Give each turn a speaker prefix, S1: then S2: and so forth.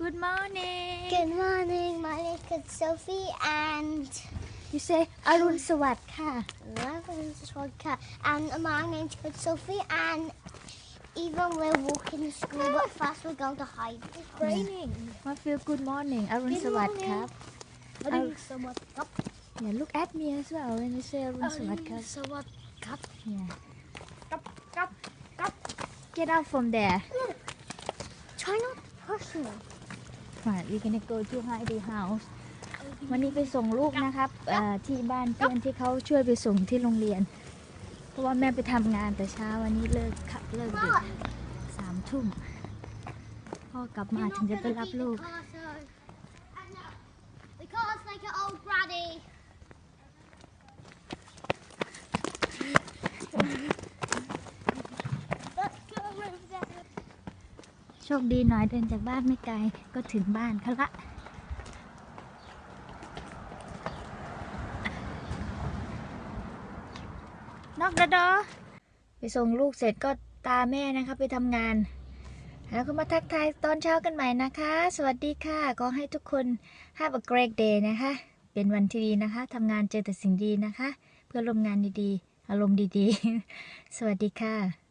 S1: Good morning.
S2: Good morning. My name is Sophie and...
S1: You say, Arun Sawad Ka. Arun
S2: Sawad Ka. And my name is Sophie and even we're walking to school, but first we're going to hide. It's
S1: raining. I feel good morning. Arun
S2: Sawad Ka. Arun Sawad
S1: Yeah, look at me as well when you say Arun Sawad Ka.
S2: Arun Sawad Ka.
S1: Yeah.
S2: Cup, cup, cup.
S1: Get out from there.
S2: Try not to push me.
S1: Right we gonna go to Heidi house วันนี้ไปส่งลูกนะครับเอ่อที่บ้านเพื่อนที่เขาช่วยไปส่งที่โรงเรียน เพราะว่าแม่ไปทำงานแต่เช้าวันนี้เลิกค่ะเลิกดึกสามทุ่มพ่อกลับมาถึงจะไปรับลูก
S2: The car's like an old granny.
S1: ชคดีหน่อยเดินจากบ้านไม่ไกลก็ถึงบ้านเขาละนอกกระดอไปส่งลูกเสร็จก็ตาแม่นะคะไปทำงาน แล้วก็มาทักทายตอนเช้ากันใหม่นะคะ สวัสดีค่ะขอให้ทุกคน have a great day นะคะ เป็นวันที่ดีนะคะทำงานเจอแต่สิ่งดีนะคะ เพื่อลมงานดีๆ อารมณ์ดีๆ สวัสดีค่ะ